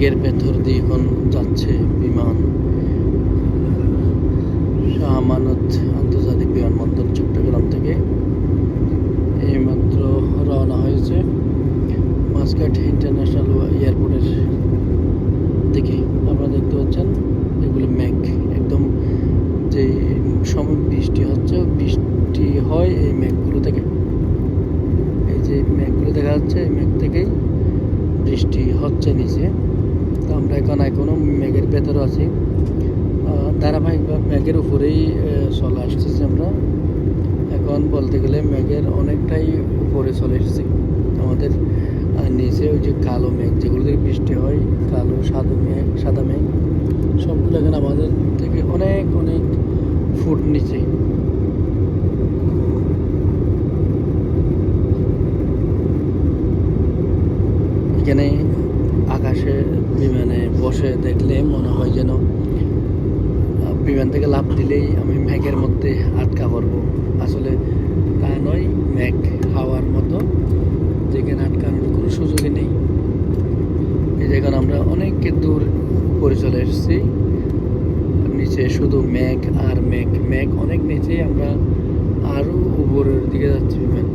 মেঘের ভেতর দিয়ে এখন যাচ্ছে বিমান। আমানত আন্তর্জাতিক বিমানবন্দর চট্টগ্রাম থেকে এইমাত্র রওনা হয়েছে মাসকাট ইন্টারন্যাশনাল এয়ারপোর্টের দিকে। আপনারা দেখতে পাচ্ছেন এগুলো মেঘ। একদম যে সময় বৃষ্টি হচ্ছে, বৃষ্টি হয় এই মেঘগুলো থেকে। এই যে মেঘগুলো দেখা যাচ্ছে, এই মেঘ থেকেই বৃষ্টি হচ্ছে নিচে। আমরা এখন এখনও মেঘের ভেতরে আছি। ধারাবাহিকভাবে মেঘের উপরেই চলে আসতেছি আমরা। এখন বলতে গেলে মেঘের অনেকটাই উপরে চলে এসেছি। আমাদের নিচে ওই যে কালো মেঘ, যেগুলো থেকে বৃষ্টি হয়, কালো, সাদা মেঘ সাদা মেঘ, সবগুলো এখন আমাদের থেকে অনেক অনেক ফুট নিচে। এখানে আকাশে বিমানে বসে দেখলে মনে হয় যেন বিমান থেকে লাফ দিলেই আমি মেঘের মধ্যে আটকা পড়ব। আসলে তা নয় মেঘ হাওয়ার মতো, যেখানে আটকানোর কোনো সুযোগই নেই। এই যেখানে আমরা অনেক দূর উপরে চলে এসেছি। নিচে শুধু মেঘ আর মেঘ মেঘ অনেক নিচে আমরা আরও উপরের দিকে যাচ্ছি বিমান।